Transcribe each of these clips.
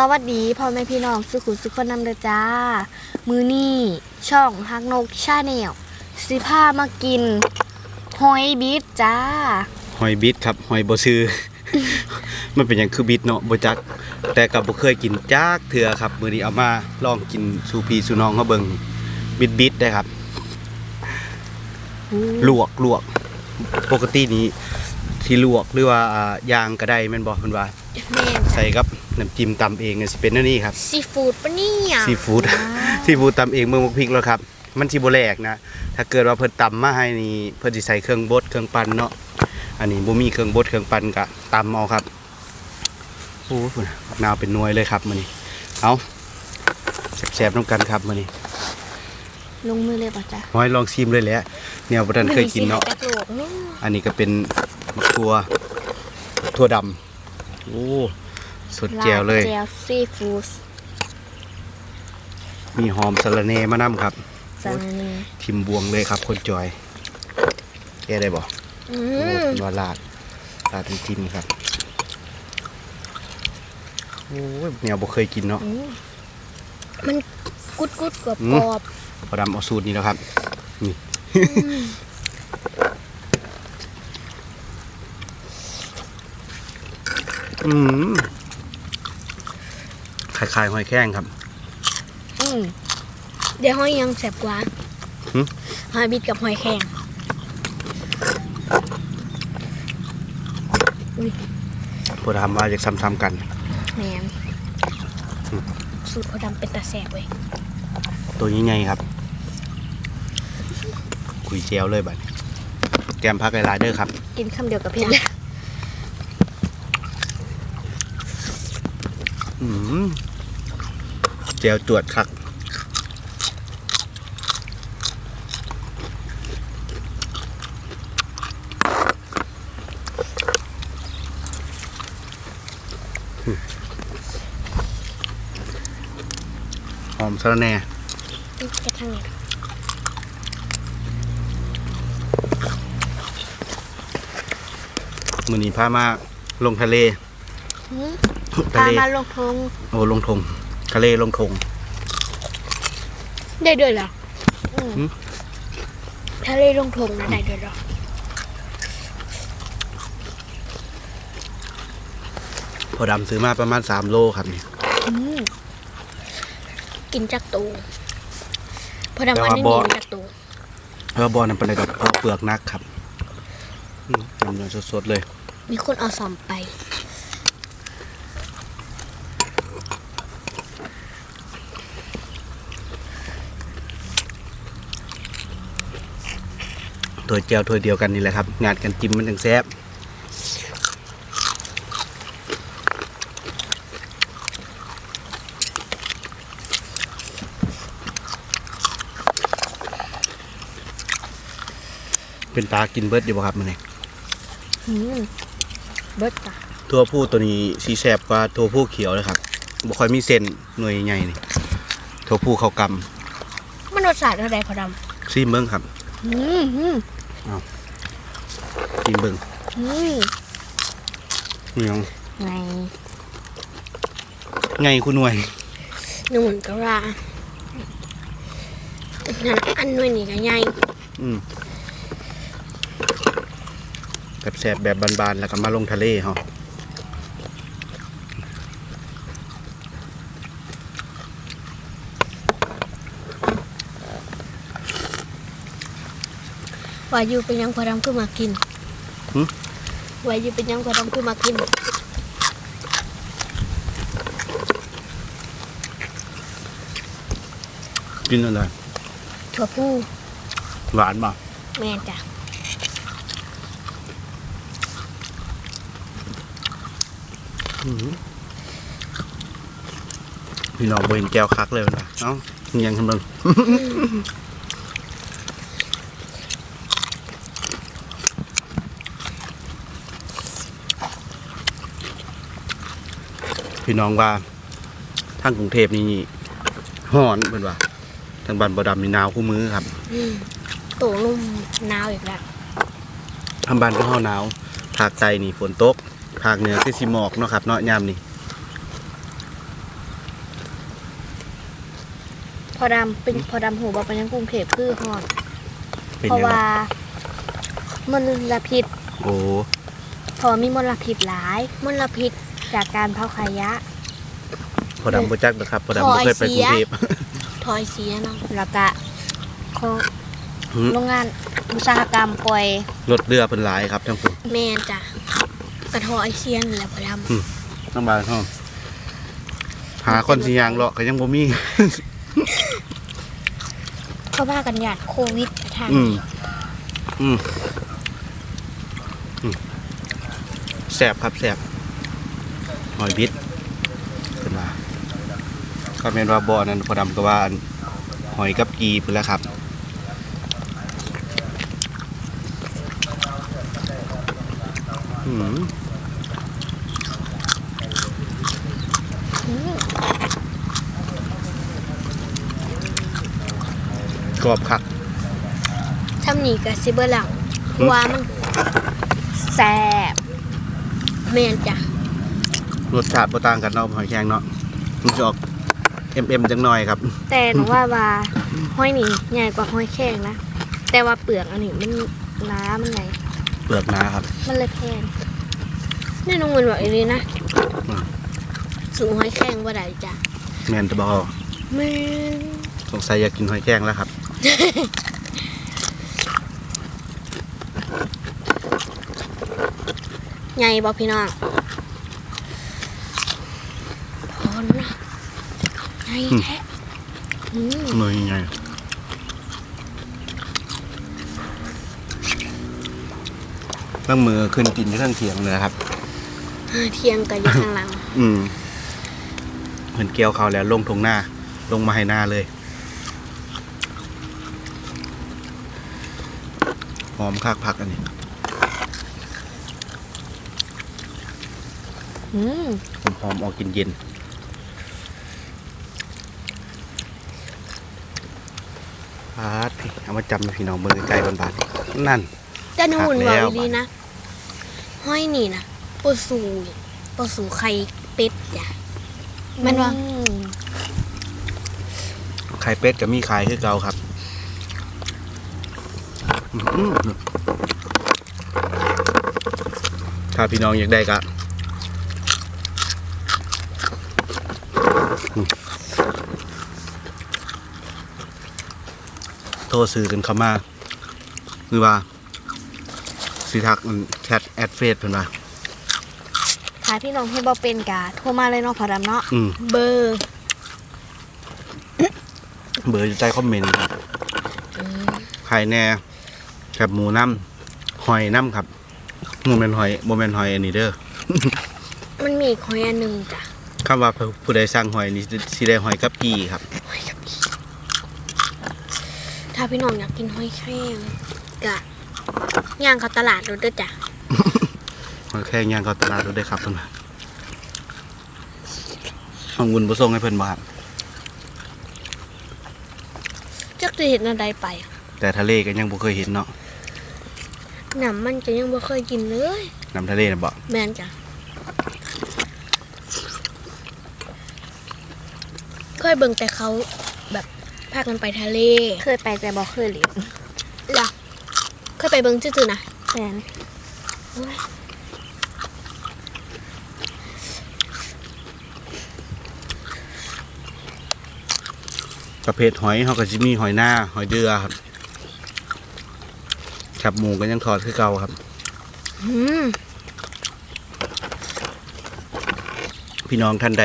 สวัสดีพ่อแม่พี่น้องสุขุมสุขคนนำเด้อจ้า มือนี่ช่องฮักนกชาแนลสิพามากินหอยบิดจ้า หอยบิดครับหอยบ่ซื้อ มันเป็นหยังคือบิดเนาะบ่จัก แต่ก็บ่เคยกินจักเทื่อครับ มื้อนี้เอามาลองกินสู่พี่สู่น้องเฮาเบิ่งบิดบิดได้ครับ ลวกลวก ปกตินี้ ที่ลวกหรือว่าอ่าย่างก็ได้แม่นบ่เพิ่นว่าแม่นใส่กับน้ำจิ้มตำเองเนี่ยสิเป็นแนวนี้ครับ ซีฟู้ดปะเนี่ยซีฟู้ด ซีฟู้ดตำเองเมืองมกพริกแล้วครับ มันสิบ่แหลกนะ ถ้าเกิดว่าเพิ่นตำมาให้นี่เพิ่นสิใส่เครื่องบดเครื่องปั่นเนาะ อันนี้บ่มีเครื่องบดเครื่องปั่นก็ตำเอาครับ โอ้โหบักนาวเป็นหน่วยเลยครับมื้อนี้ เอาแซ่บๆน้ำกันครับมื้อนี้ลงมือเลยป่ะจ้าขอให้ลองชิมเลยแหละแนวบ่ทันเคยกินเนาะมือสิให้แตกโลกเนาะอันนี้ก็เป็น มะทั่วทั่วดำโอ้สดแจวเลยาแจวซีฟู้ดมีหอมสะระเนมะนํครับจานนี้ทิมบวงเลยครับคนจอยแกได้บ่อืโอ้มเป็นว่าลาดลาดจิ้มครับโอ้ยเนี่ยบ่เคยกินเนาะอืมมันกุดกุดๆกรอบอืกมรอบพอดำเอาสูตรนี้แล้วครับนี่ อืมคล้ายๆหอยแข้งครับ อืมเดี๋ยวหอยยังแสบกว่าหึ หอยบิดกับหอยแข็งพอดำว่าจะซ้ำๆกัน แหนมอืมสูตรเขาดำเป็นตาแสบเว้ยตัวใหญ่ๆครับ คุยเจียวเลยบัดนี้แกมพักหลายๆเด้อครับ กินคำเดียวกับเพชร อืม เจียวจวดคักหอมสะระแหน่กระทั่งเนี่ยมือนี้พามาลงทะเลหืม ทะพาเลมาลงทงโอ้ลงทงทะเลลงทงได้ด้วยเหรออืมหืมทะเลลงทงนะได้ด้วยเหรอพอดำซื้อมาประมาณสามโลครับนี่อืมกินจากตูพอดำแต่วันว่านี้บ่กินจากตูเพราะว่าบอลนั้นเป็นอะไรดอกเพราะเปลือกนักครับอืมทำเนื้อสดๆเลย มีคนเอาสอมไป ถ้วยเจียวถ้วยเดียวกันนี่แหละครับ งานกันจิ้มมันถึงแซ่บเป็นตากินเบิร์ดอยู่บ่ครับมันนี่อืมเบิดจ้ะตัวผู้ตัวนี้สีแสบกว่าตัวผู้เขียวเลยครับบ่ค่อยมีเส้นหน่วยใหญ่นี่ตัวผู้เขากมันรสชาติอะไรพอดำซีเบิ้งครับำอืม อืมซีเบิ้งอืมนี่ยังไงไงคุณหน่วยหนูเหมือนกับว่านั่นอันนู้นนี่ก็ใหญ่อืมแบบแสบแบบบานๆแล้วก็มาลงทะเลเฮา ว่าอยู่เป็นยังพอดำขึ้นมากินหึว่าอยู่เป็นยังพอดำขึ้นมากิน กินอะไรถั่วผู้หวานบ่แม่นจ้ะอื้อหือพี่น้องบ่เห็นแก้วคักเลยนะเอ้ายังทำเบิ่ง พี่น้องว่าทางกรุงเทพนี่ฮ้อนเพิ่นว่าทางบ้านบ่ดำนี่หนาวคู่มือครับอืมโตนุ่มหนาวอีกแล้วทางบ้านก็เฮาหนาวภาคใต้นี่ฝนตกภาคเหนือคือสิหมอกเนาะครับเนาะยามนี่พอดำเป็นพอดำหูบอกเป็นยังกรุงเทพคือฮอดเป็นเพราะยังไงว่ามลพิษโอ้เพอมีมลพิษหลายมลพิษ จากการเผาขยะ พอดำบ่จักนะครับพอดำบ่เคยไปกรุงเทพถอยเสียเนาะแล้วก็โคหืมโรงงานอุตสาหกรรมปล่อยรถเรือเพิ่นหลายครับทั้งผู้แมนจ้ะกระทอไอเซียนแหละพอดทั้งบ้านเฮาหาคนสิยางเลาะก็ยังบ่มีำเขาว่ากันหยาดโควิดทางอืมอืมอืมแสบครับแสบ หอยบิดขึ้นมาก็เป็นว่าบ่อนั้นพอดำก็ว่าหอยกับกีพุ่นแล้วครับอืมอืมกรอบคักช่ำนี้กับซิเบอร์หลังว่ามันแซ่บแมนจ้ะ รสชาติบ่ต่างกันเนาะหอยแครงเนาะมันจะออกเอ็มๆจังหน่อยครับแต่หนูว่าว่าห้อยนี่ใหญ่กว่าห้อยแข้งนะแต่ว่าเปลือกอันนี้มันหน้ามันไงเปลือกหนาครับ มันเลยแพงนี่น้องเงินบอกอย่างนี้นะอืม สูงห้อยแข้งว่าได้จ้ะแมนตะบอแม่นสงสัยอยากกินหอยแครงแล้วครับใหญ่บอกพี่น้อง พอนะใหญ่แท้อืมหน่วยใหญ่ตั้งมือขึ้นกินที่เครื่องเคียงเลยครับ เทียงกันอยู่ข้างหลัง อืมเหมือนเกี่ยวเขาวแล้วลงทงหน้า ลงมาให้หน้าเลย หอมคักพักอันนี้อืมหอมหอมออกกินเย็น พาดพี่เอามาจำให้พี่น้องเบิ่งใกล้ๆบานๆนั่น แต่หนูหุ่นหับอกกแล้วดีๆนะ ห้อยนี่นะปลาสูปลาสูไข่เป็ดจ้ะมันว่าไข่เป็ดกับมีขายคือเก่าครับอื้อหือถ้าพี่น้องอยากได้ก็ โทรซื้อกันเข้ามาหรือว่าสิทักแชทแอดเฟซเพิ่นว่าถ้าพี่น้องให้บอเป็นกาโทรมาเลยเนาะพอดำเนาะอืมเบอร์เบอร์อยู่ใต้คอมเมนต์ครับไข่แหน่แคบหมูน้ำหอยน้ำครับโมเมนหอยโมเมนหอยอันนี้เด้อ มันมีอีกหอยอันหนึ่งจ้ะคำว่าผู้ใดสั่งหอยนี่สิได้หอยกับกีครับหอยกับพี่ ถ้าพี่น้องอยากกินหอยแครงกะย่างเขาตลาดรถเด้อจ้ะหอยแครงย่างเข้าตลาดดูได้ครับเพิ่นว่าห้องบุญบ่ส่งให้เพิ่นบ่ครับจักจะเห็นอะไรไป แต่ทะเลก็ยังบ่เคยเห็นเนาะหนำมันจะยังบ่เคยกินเลยน้ำทะเลน่ะบ่แมนจ้ะเคยเบิ่งแต่เขาแบบ พากันไปทะเล เคยไปแต่บอกเคยหลิวล่ะเคยไปเบิ่งซื่อๆนะแฟนประเภทหอยเฮาก็สิมีหอยหน้า หอยเดือครับแคบหมูก็ยังทอดคือเก่าครับ อืมพี่น้องท่านใด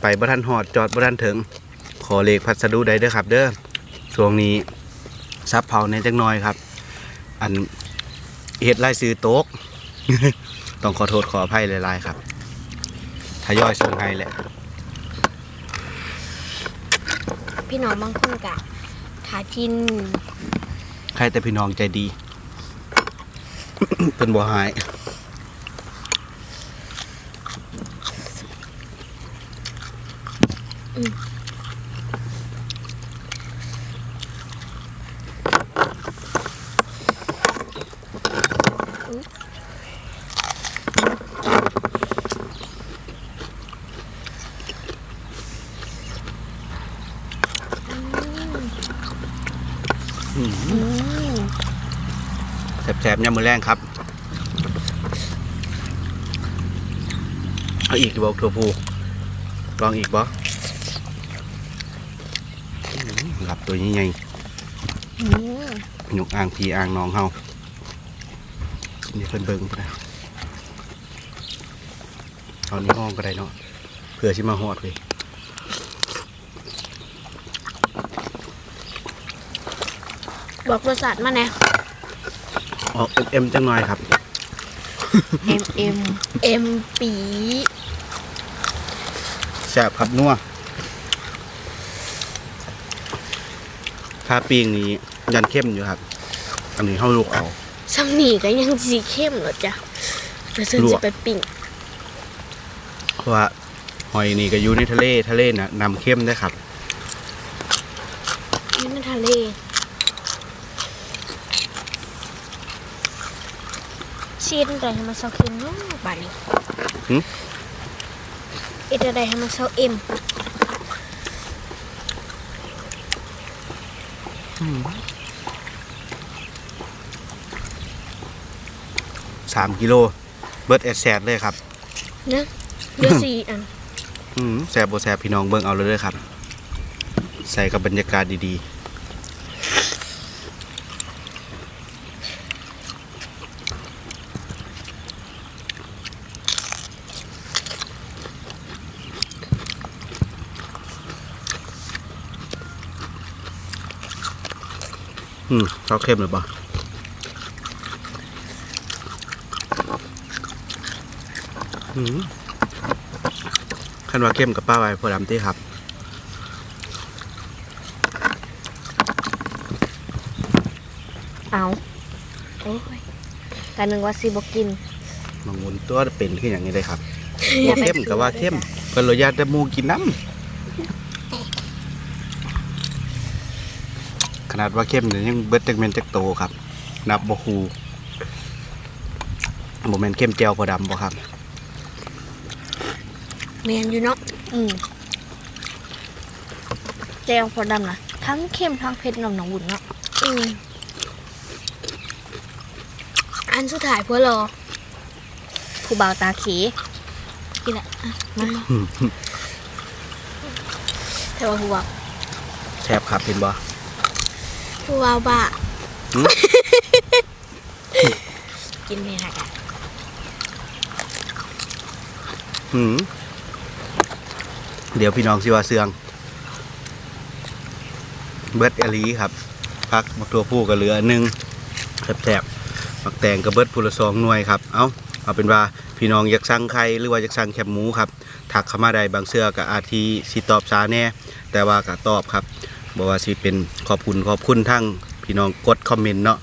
ไปบ่ทันหอดจอดบ่ทันถึง ขอเลขพัสดุใดเด้อครับ เด้อช่วงนี้ซับเผาในจักหน้อยครับ อันเฮ็ดรายซื้อโต๊กต้องขอโทษขออภัยหลายๆครับทยอยส่งให้แหละ พี่น้องบางคนกะถากินใครแต่พี่น้องใจดี เป็นบ่หายออืม แสบๆยำมือแรงครับ เอาอีกดีบอกทัวพูลองอีกบ่อืมหลับตัวใหญ่อืมๆหนุกอ่างพีอ่างน้องเฮา นี่เพิ่นเบิ่งพุ่นนะเอานี่ห้องก็ได้เนาะเผื่อสิมาฮอดเลยบอกรสชาติมาแน่ออกเอ็มๆจังหน่อยครับ เอ็มเอ็มเอ็มปีแซ่บครับนัวถ้าปิ้งนี้ยันเข้มอยู่ครับ อันนี้เฮาลูกเอา ซัมนี่ก็ยังสีเข้มเหรอจ๊ะเดี๋ยวฉันลวจะกไปปิ้งเพราะว่าหอยนี่ก็อยู่ในทะเลทะเลน่ะนำเข้มได้ครับนี่มันทะเลชีสอะไรให้มันเซาเค็มเนาะบาดนี้หึเอ็ดอะไรให้มันเซาเอ็ม สามกิโล เบิร์ดแอดแซดเลยครับเนะเดี๋ยวสี่อันอืมแซบโบแซบพี่น้องเบิ่งเอาเลยเด้อครับ ใส่กับบรรยากาศดีๆ อืมข้าวเข้มหรือเปล่าอืม ขันว่าเข้มกับป้าไว้พอดำที่ครับเอาโอ้ยแต่หนึ่งว่าซีบอกกินมังมุนตัวเป็นขึ้นอย่างนี้เลยครับอย่าบ่ไปเข้มกับว่าเข้มเพิ่นเราญาติแต่หมูกินน้ำขนาดว่าเข้มเนี่ยยังเบิดจักเมนจักโตครับ นับบ่คูบ่แม่นเข้มแจ่วพอดำบ่ครับ แมนอยู่เนาะอืมแจงพอดำนะทั้งเข้มทั้งเผ็ดนำหนองบุญเนาะอืมอันสุดท้ายเพื่อรอผู้บ่าวตาขีกินแหละอะมันมาแต่ว่าผู้บ่าวแซ่บครับเห็นบ่ผู้บ่าวบ้าหืม กินไม่ได้กันหืม เดี๋ยวพี่น้องสิว่าเสือง เบิดอลีครับพักมักตัวผู้ก็เหลือหนึ่งแสบๆมักแตงกับเบิดผู้ละสองหน่วยครับ เอาเอาเป็นว่าพี่น้องอยากสั่งไข่หรือว่าอยากสั่งแคบหมูครับถักเข้ามาได้บางเสื้อกับอาทีสิตอบช้าแน่ แต่ว่าก็ตอบครับบอกว่าสิเป็นขอบคุณขอบคุณทั้งพี่น้องกดคอมเมนต์เนาะ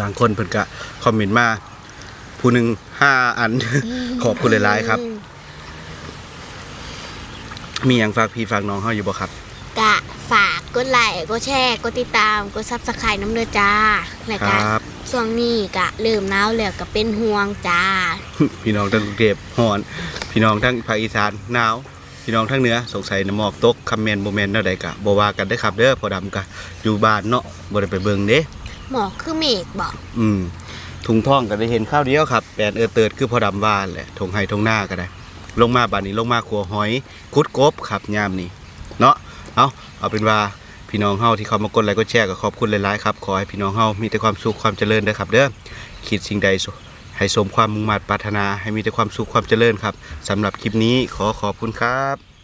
บางคนเพิ่นก็คอมเมนต์มา ผู้หนึ่งห้าอัน ขอบคุณหลายๆครับ มีอย่างฝากพี่ฝากน้องเฮาอยู่บ่ครับ กะฝากกดไลค์กดแชร์กดติดตามกดซับสไครต์น้ำเดือจ้าแล้วคก็รับ ช่วงนี้กะเริ่มหนาวแล้วก็เป็นห่วงจ้า พี่น้องทั้งกรุงเทพฮ้อน พี่น้องทั้งภาคอีสานหนาว พี่น้องทั้งเหนือสงสัยน้ำหมอกตกคำแมนบ่แม่นแนวใดกะบ่ว่ากันเด้อครับเด้อพอดำกะอยู่บ้านเนาะบ่ได้ไปเบิ่งเด้หมอกคือเมฆบอก อืม ถุงท่องก็ได้เห็นข้าวเดียวครับแปลนเออเติดคือพอดำว่าแหละทงไห้ทงหน้าก็ได้ ลงมาบานนี้ลงมาขัวหอยคุดกบครับยามนี้เนาะเอาเอาเป็นว่าพี่น้องเฮาที่เขามากดไลค์กดแชร์ก็ขอบคุณหลายๆครับขอให้พี่น้องเฮามีแต่ความสุขความเจริญเด้อครับ เด้อคิดสิ่งใดให้สมความมุ่งมั่นปรารถนา ให้มีแต่ความสุขความเจริญครับสำหรับคลิปนี้ขอขอบคุณครับ